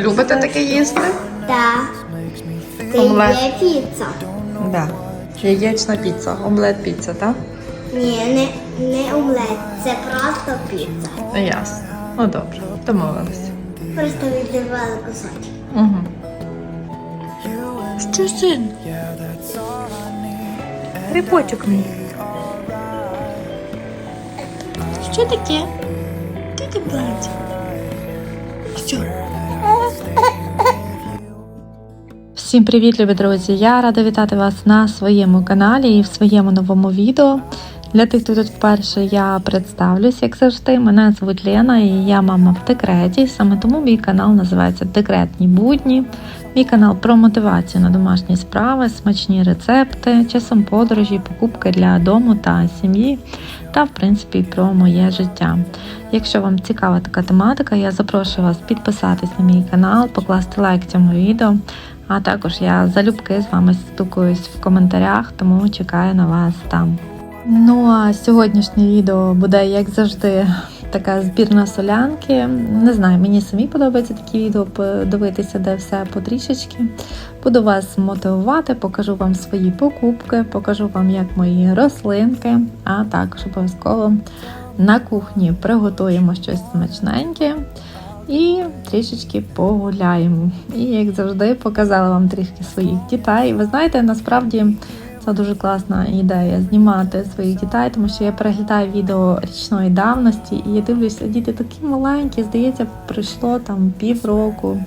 Ви любите таке їсти? Да. Це Омлет. є піца. Да. Яєчна піца, омлет піца, так? Ні, не, не омлет, це просто піца. Ясно. Ну добре, домовилися. Просто відривали кусочки. Угу. Що син? Рибочок мій. Що таке? Ти ти плаче? Що? Всім привіт, любі друзі! Я рада вітати вас на своєму каналі і в своєму новому відео. Для тих, хто тут вперше я представлюсь, як завжди, мене звуть Лена і я мама в декреті. Саме тому мій канал називається Декретні будні. Мій канал про мотивацію на домашні справи, смачні рецепти, часом подорожі, покупки для дому та сім'ї, та в принципі про моє життя. Якщо вам цікава така тематика, я запрошую вас підписатись на мій канал, покласти лайк цьому відео. А також я залюбки з вами спілкуюсь в коментарях, тому чекаю на вас там. Ну а сьогоднішнє відео буде, як завжди, така збірна солянки. Не знаю, мені самі подобається такі відео подивитися, де все потрішечки. Буду вас мотивувати, покажу вам свої покупки, покажу вам, як мої рослинки, а також обов'язково на кухні приготуємо щось смачненьке і трішечки погуляємо. І як завжди, показала вам трішки своїх дітей. Ви знаєте, насправді. Це дуже класна ідея знімати своїх дітей, тому що я переглядаю відео річної давності і я дивлюся, діти такі маленькі, здається, пройшло там півроку,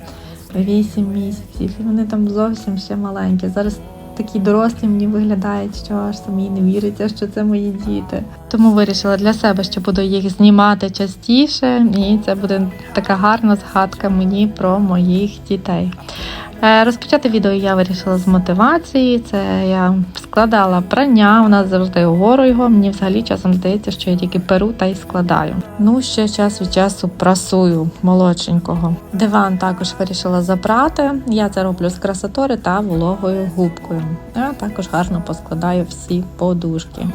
вісім місяців, і вони там зовсім ще маленькі. Зараз такі дорослі мені виглядають, що аж самі не віриться, що це мої діти. Тому вирішила для себе, що буду їх знімати частіше, і це буде така гарна згадка мені про моїх дітей. Е, Розпочати відео я вирішила з мотивації. Це я складала прання, у нас завжди угору його. Мені взагалі часом здається, що я тільки перу та й складаю. Ну, ще час від часу прасую молодшенького. Диван також вирішила забрати. Я це роблю з красотори та вологою губкою. А також гарно поскладаю всі подушки.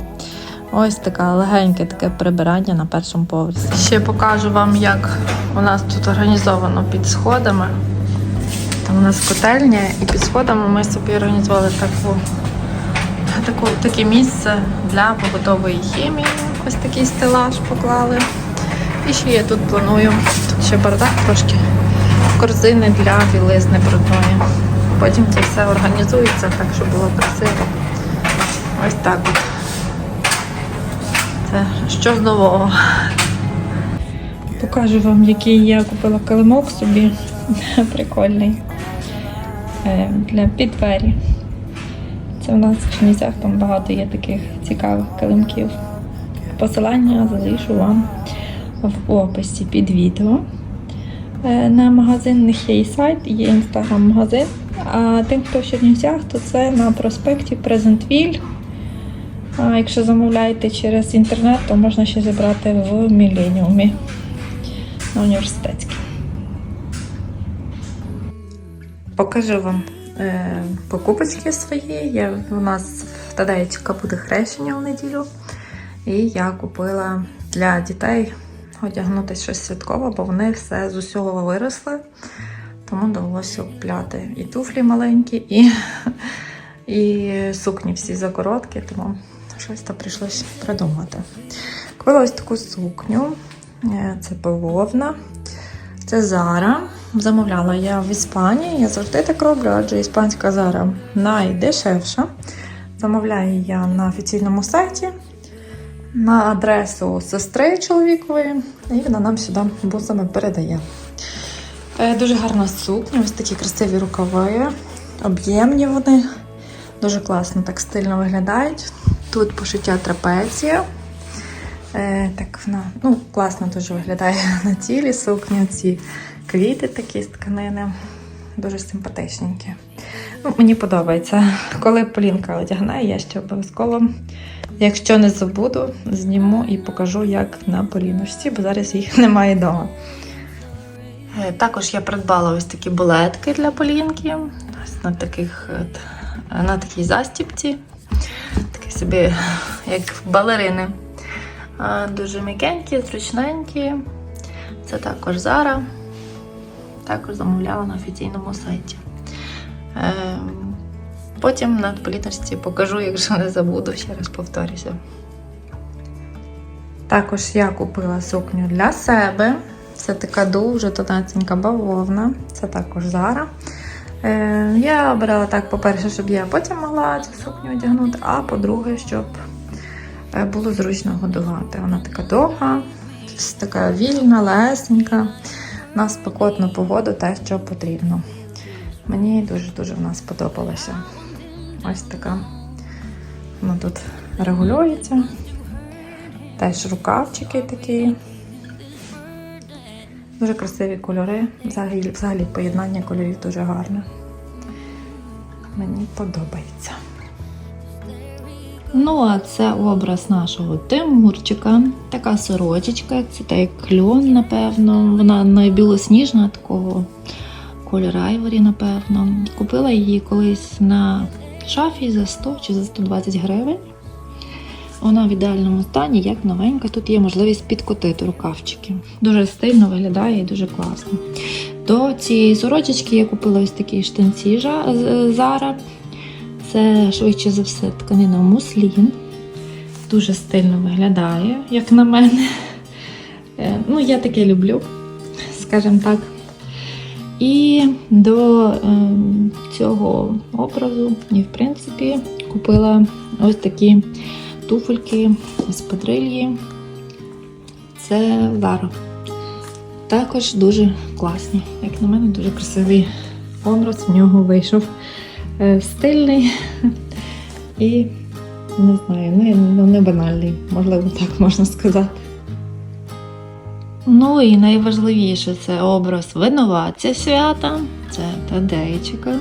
Ось така легеньке таке прибирання на першому поверсі. Ще покажу вам, як у нас тут організовано під сходами. Там у нас котельня, і під сходами ми собі організували таку, таку, таке місце для побутової хімії. Ось такий стелаж поклали. І ще я тут планую, тут ще бардак трошки, корзини для білизни брудної. Потім це все організується так, щоб було красиво. Ось так от. Це що з нового. Покажу вам, який я купила килимок собі. Прикольний. Е, Для під двері. Це у нас в Чернівцях там багато є таких цікавих килимків. Посилання залишу вам в описі під відео. Е, На магазин в них є і сайт, є інстаграм-магазин. А тим, хто в Чернівцях, то це на проспекті Презентвіль. А якщо замовляєте через інтернет, то можна ще забрати в Міленіумі на університетській. Покажу вам е, покупочки свої. Я, у нас в Тадеєчка буде хрещення в неділю. І я купила для дітей одягнути щось святкове, бо вони все з усього виросли. Тому довелося купляти і туфлі маленькі, і, і сукні всі закороткі, тому щось там прийшлося придумати. Купила ось таку сукню. Е, Це бавовна. Це Зара. Замовляла я в Іспанії. Я завжди так роблю, адже іспанська Зара найдешевша. Замовляю я на офіційному сайті на адресу сестри чоловікової, і вона нам сюди бусами передає. Е, Дуже гарна сукня, ось такі красиві рукави, об'ємні вони. Дуже класно, так стильно виглядають. Тут пошиття трапеція. Е, так вона ну, класно дуже виглядає на тілі сукня. Ці квіти такі з тканини. Дуже симпатичненькі. Ну, мені подобається. Коли Полінка одягне, я ще обов'язково, якщо не забуду, зніму і покажу, як на Поліночці, бо зараз їх немає вдома. Е, Також я придбала ось такі булетки для Полінки. На таких на такій застіпці. Такі собі, як балерини. Дуже м'якенькі, зручненькі. Це також Зара. також замовляла на офіційному сайті. Ем, Потім на політочці покажу, якщо не забуду, ще раз повторюся. Також я купила сукню для себе. Це така дуже тонесенька бавовна. Це також Зара. Е, я обирала так, по-перше, щоб я потім могла цю сукню одягнути, а по-друге, щоб е, було зручно годувати. Вона така довга, така вільна, лесенька. На спекотну погоду те, що потрібно. Мені дуже-дуже вона сподобалася. Ось така. Вона тут регулюється. Теж рукавчики такі. Дуже красиві кольори. Взагалі, взагалі поєднання кольорів дуже гарне. Мені подобається. Ну, а це образ нашого Тимурчика. Така сорочечка, це та як кльон, напевно. Вона не білосніжна, такого кольору айворі, напевно. Купила її колись на шафі за 100 чи за 120 гривень. Вона в ідеальному стані, як новенька. Тут є можливість підкотити рукавчики. Дуже стильно виглядає і дуже класно. До цієї сорочечки я купила ось такі штанці Зара. Це швидше за все тканина муслін. Дуже стильно виглядає, як на мене. Е, Ну, я таке люблю, скажімо так. І до е, цього образу, і в принципі, купила ось такі туфельки з педрильї. Це Zara. Також дуже класні. Як на мене, дуже красивий образ в нього вийшов. Е, Стильний і не знаю, не, ну, не банальний, можливо, так можна сказати. Ну і найважливіше це образ винуватця свята. Це Тадейчика.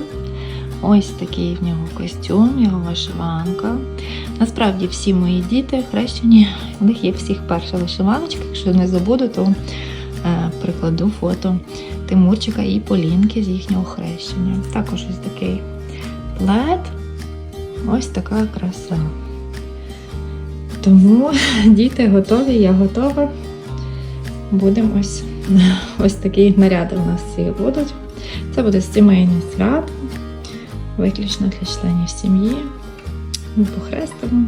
Ось такий в нього костюм, його вишиванка. Насправді всі мої діти хрещені, в них є всіх перша вишиваночка. Якщо не забуду, то е, прикладу фото Тимурчика і Полінки з їхнього хрещення. Також ось такий плед. Ось така краса. Тому діти готові, я готова. Будемо ось, ось такі наряди у нас всі будуть. Це буде сімейне свято, виключно для членів сім'ї. Ми похрестимо,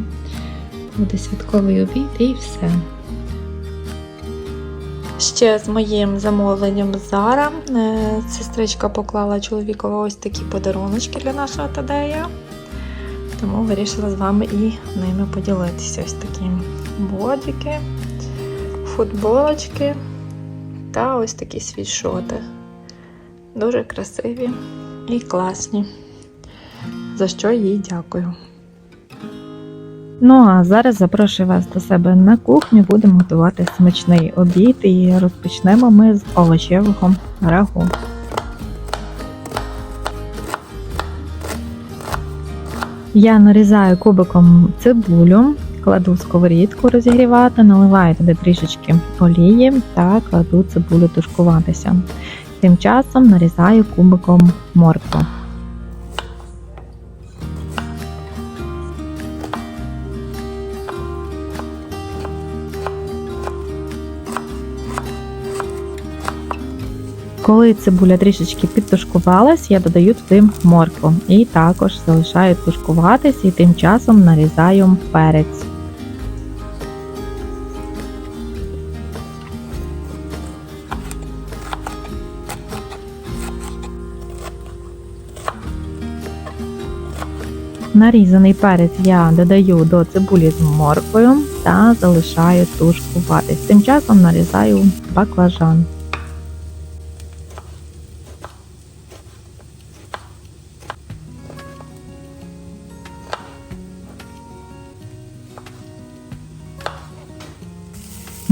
буде святковий обід і все. Ще з моїм замовленням Зара е, сестричка поклала чоловікові ось такі подаруночки для нашого Тадея. Тому вирішила з вами і ними поділитися. Ось такі бодики, футболочки та ось такі світшоти. Дуже красиві і класні. За що їй дякую. Ну а зараз запрошую вас до себе на кухню. Будемо готувати смачний обід і розпочнемо ми з овочевого рагу. Я нарізаю кубиком цибулю, кладу в сковорідку розігрівати, наливаю туди трішечки олії та кладу цибулю тушкуватися. Тим часом нарізаю кубиком моркву. Коли цибуля трішечки підтушкувалась, я додаю туди моркву і також залишаю тушкуватись і тим часом нарізаю перець. Нарізаний перець я додаю до цибулі з морквою та залишаю тушкуватись. Тим часом нарізаю баклажан.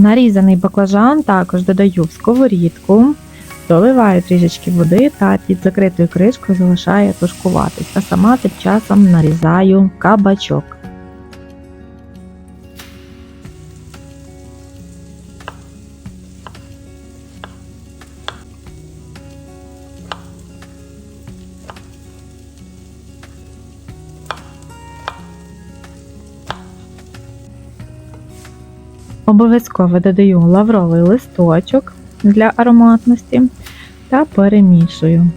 Нарізаний баклажан також додаю в сковорідку, доливаю трішечки води та під закритою кришкою залишаю тушкуватись, а сама тим часом нарізаю кабачок. Обов'язково додаю лавровий листочок для ароматності та перемішую.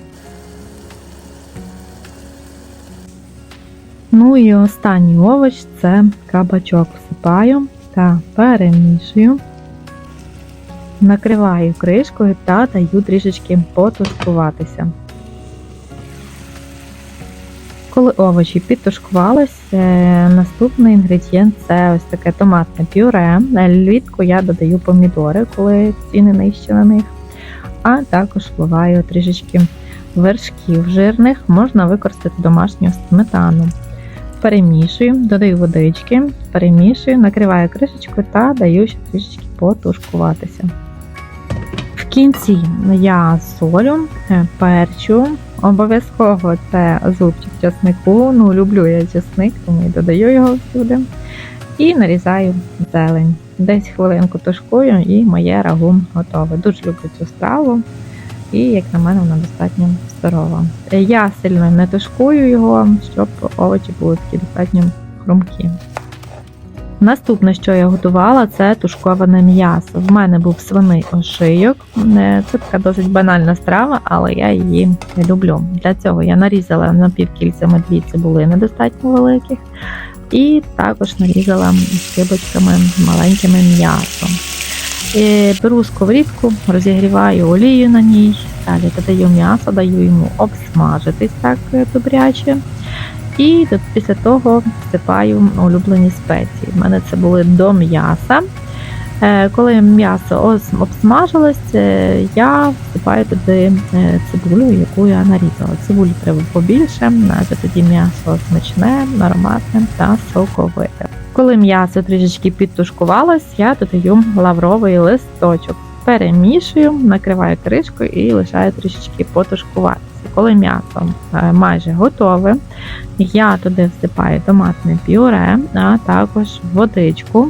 Ну і останній овоч це кабачок всипаю та перемішую. Накриваю кришкою та даю трішечки потушкуватися. Коли овочі підтушкувались, наступний інгредієнт це ось таке томатне пюре. Влітку я додаю помідори, коли ціни нижчі на них. А також вливаю трішечки вершків жирних, можна використати домашню сметану. Перемішую, додаю водички, перемішую, накриваю кришечкою та даю ще трішечки потушкуватися. В кінці я солю, е, перчу, обов'язково це зубчик часнику. Ну, люблю я часник, тому і додаю його всюди. І нарізаю зелень. Десь хвилинку тушкую і моє рагу готове. Дуже люблю цю страву. І, як на мене, вона достатньо здорова. Я сильно не тушкую його, щоб овочі були такі достатньо хрумкі. Наступне, що я готувала, це тушковане м'ясо. В мене був свиний ошийок. Це така досить банальна страва, але я її люблю. Для цього я нарізала напівкільцями дві цибулини достатньо великих, і також нарізала скибочками маленькими м'ясо. Е, Беру сковорідку, розігріваю олію на ній, далі додаю м'ясо, даю йому обсмажитись так добряче. І тут після того всипаю улюблені спеції. У мене це були до м'яса. Е, Коли м'ясо обсмажилось, е, я всипаю туди е, цибулю, яку я нарізала. Цибулі треба побільше, адже тоді м'ясо смачне, ароматне та соковите. Коли м'ясо трішечки підтушкувалось, я додаю лавровий листочок. Перемішую, накриваю кришкою і лишаю трішечки потушкуватися. Коли м'ясо е, майже готове, я туди всипаю томатне пюре, а також водичку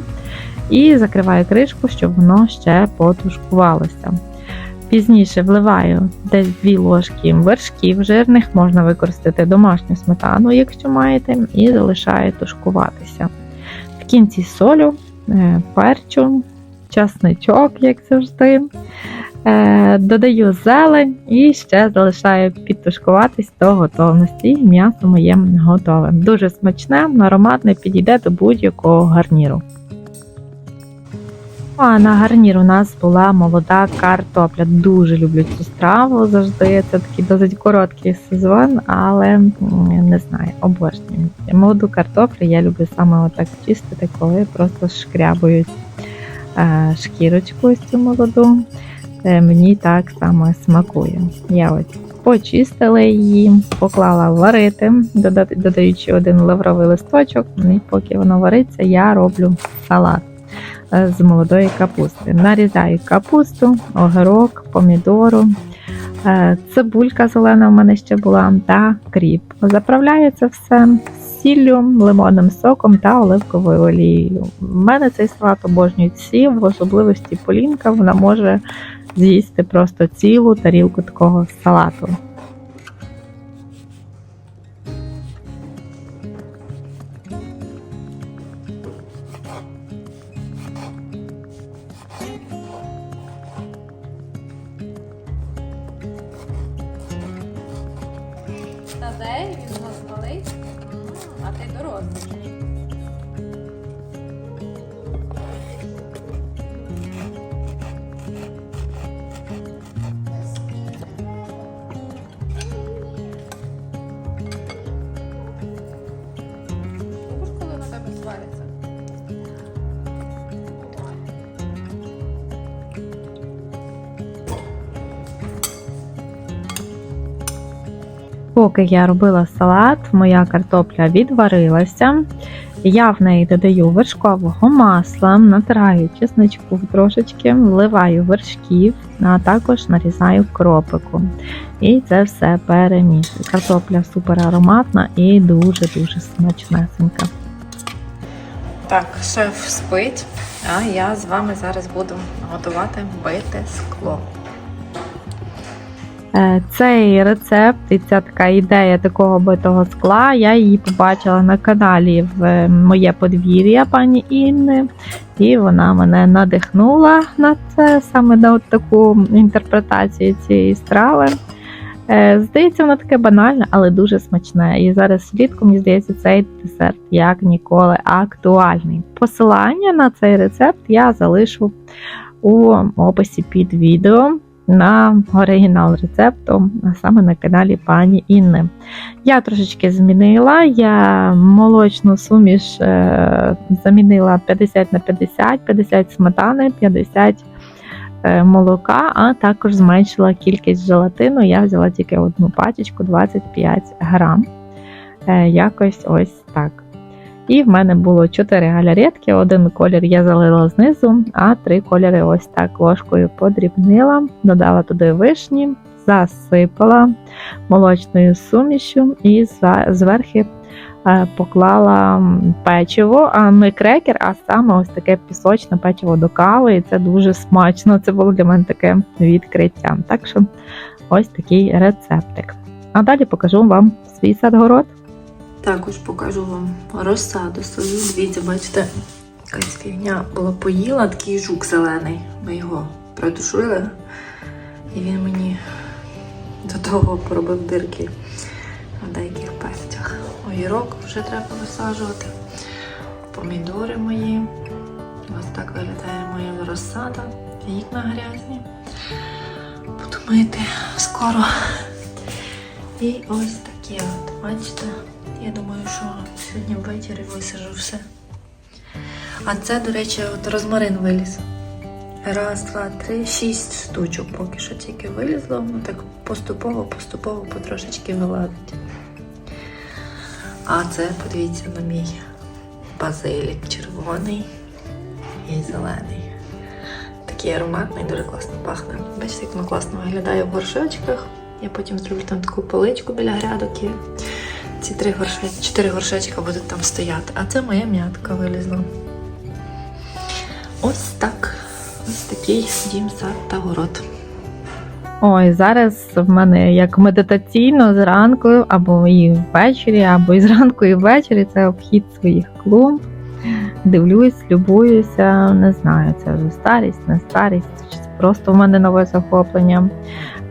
і закриваю кришку, щоб воно ще потушкувалося. Пізніше вливаю десь 2 ложки вершків жирних, можна використати домашню сметану, якщо маєте, і залишаю тушкуватися. В кінці солю, е, перчу, часничок, як завжди. Е, Додаю зелень і ще залишаю підтушкуватись до готовності. М'ясо моє готове. Дуже смачне, ароматне, підійде до будь-якого гарніру. Ну, А на гарнір у нас була молода картопля. Дуже люблю цю страву завжди. Це такий досить короткий сезон, але не знаю, обожнюю. Молоду картоплю я люблю саме отак чистити, коли просто шкрябують е, шкірочку ось цю молоду. Е, Мені так само смакує. Я ось почистила її, поклала варити, додаючи один лавровий листочок. І поки воно вариться, я роблю салат е, з молодої капусти. Нарізаю капусту, огірок, помідору, е, цибулька зелена в мене ще була та кріп. Заправляю це все сіллю, лимонним соком та оливковою олією. У мене цей салат обожнюють всі, в особливості Полінка, вона може з'їсти просто цілу тарілку такого салату. Поки я робила салат, моя картопля відварилася. Я в неї додаю вершкового масла, натираю чесничку трошечки, вливаю вершків, а також нарізаю кропику. І це все перемішую. Картопля супер ароматна і дуже-дуже смачнесенька. Так, шеф спить, а я з вами зараз буду готувати бите скло. Е, Цей рецепт і ця така ідея такого битого скла, я її побачила на каналі в е, моє подвір'я пані Інни, і вона мене надихнула на це саме на от таку інтерпретацію цієї страви. Е, Здається, воно таке банальне, але дуже смачне. І зараз влітку, мені здається, цей десерт як ніколи актуальний. Посилання на цей рецепт я залишу у описі під відео на оригінал рецепту, а саме на каналі пані Інни. Я трошечки змінила. Я молочну суміш е, замінила 50 на 50, 50 сметани, 50 е, молока, а також зменшила кількість желатину. Я взяла тільки одну пачечку 25 грам. Е, Якось ось так. І в мене було 4 галеретки. Один колір я залила знизу, а три кольори ось так ложкою подрібнила, додала туди вишні, засипала молочною сумішю і зверхи е, поклала печиво, а не крекер, а саме ось таке пісочне печиво до кави. І це дуже смачно. Це було для мене таке відкриття. Так що ось такий рецептик. А далі покажу вам свій садгород. Також покажу вам розсаду свою. Дивіться, бачите, якась фігня була поїла, такий жук зелений. Ми його придушили, і він мені до того поробив дирки в деяких перцях. Огірок вже треба висаджувати. Помідори мої. Ось так виглядає моя розсада. Вікна грязні. Буду мити скоро. І ось такі от, бачите. Я думаю, що сьогодні ввечері висажу все. А це, до речі, от розмарин виліз. Раз, два, три, шість штучок поки що тільки вилізло. Ну так поступово, поступово потрошечки вилазить. А це, подивіться на мій базилік червоний і зелений. Такий ароматний, дуже класно пахне. Бачите, як воно класно виглядає в горшочках. Я потім зроблю там таку поличку біля грядок ці три горшечки, чотири горшечка будуть там стояти. А це моя м'ятка вилізла. Ось так. Ось такий дім, сад та город. Ой, зараз в мене як медитаційно зранку, або і ввечері, або і зранку, і ввечері це обхід своїх клумб. Дивлюсь, любуюся, не знаю, це вже старість, не старість, просто в мене нове захоплення.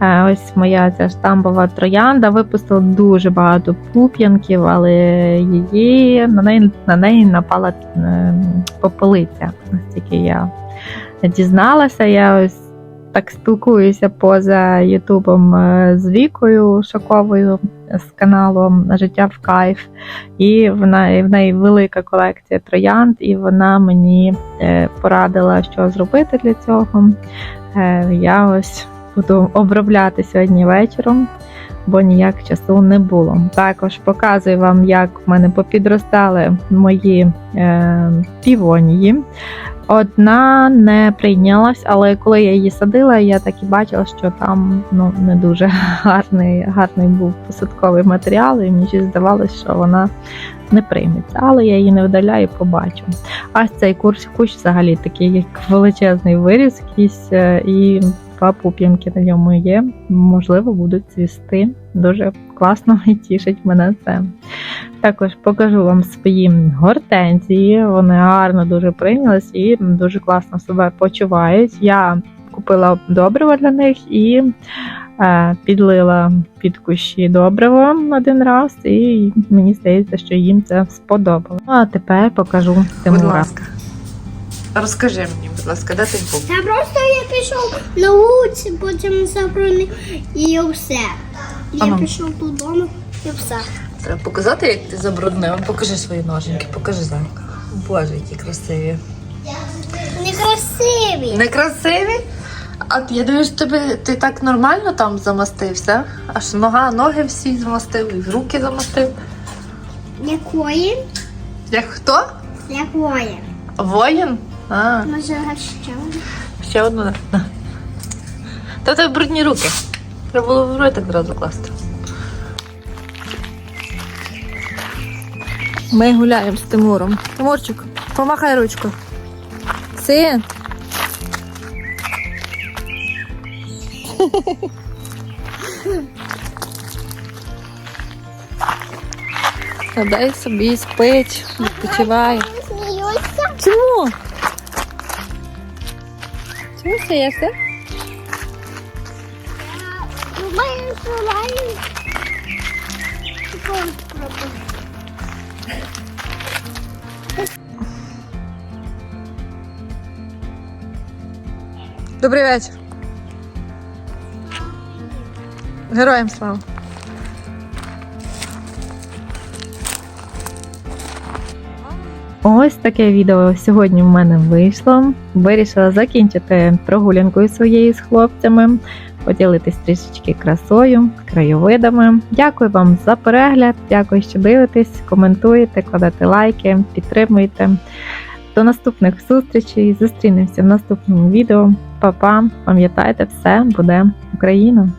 Е, Ось моя ця штамбова троянда випустила дуже багато пуп'янків, але її на неї на неї напала попелиця. Настільки я дізналася. Я ось так спілкуюся поза Ютубом е, з Вікою Шаковою з каналу Життя в кайф. І вона і в неї велика колекція троянд, і вона мені е, порадила, що зробити для цього. Е, Я ось буду обробляти сьогодні вечором, бо ніяк часу не було. Також показую вам, як в мене попідростали мої е, півонії. Одна не прийнялась, але коли я її садила, я так і бачила, що там ну не дуже гарний, гарний був посадковий матеріал, і мені здавалося, що вона не прийметься. Але я її не вдаляю, побачу. А цей курс кущ взагалі такий, як величезний виріс, якийсь, е, і два пуп'янки на ньому є. Можливо, будуть цвісти. Дуже класно і тішить мене це. Також покажу вам свої гортензії. Вони гарно дуже прийнялись і дуже класно себе почувають. Я купила добриво для них і е, підлила під кущі добриво один раз, і мені здається, що їм це сподобалося. Ну, а тепер покажу Будь ласка. Розкажи мені, будь ласка, де ти був? Та просто я пішов на вулиці, потім заборонив і все. Я Ага. пішов додому і все. Треба показати, як ти забруднив. Покажи свої ноженьки, покажи зайка. Боже, які красиві. Некрасиві. Некрасиві? А я дивлюсь, тобі ти так нормально там замастився? Аж нога, ноги всі замастив, і руки замастив. Якої? Як хто? Якої? Воїн? А, Може, ще один? ще одну. так. Та тебе брудні руки. Треба було в ротик одразу класти. Ми гуляємо з Тимуром. Тимурчик, помахай ручку. Син. Дай собі спить, Відпочивай. Сміюся. Чому? Добрий вечір. Героям слава. Ось таке відео сьогодні в мене вийшло. Вирішила закінчити прогулянкою своєю з хлопцями, поділитись трішечки красою, краєвидами. Дякую вам за перегляд, дякую, що дивитесь, коментуєте, кладете лайки, підтримуєте. До наступних зустрічей. Зустрінемося в наступному відео. Па-па! Пам'ятайте, все буде Україна!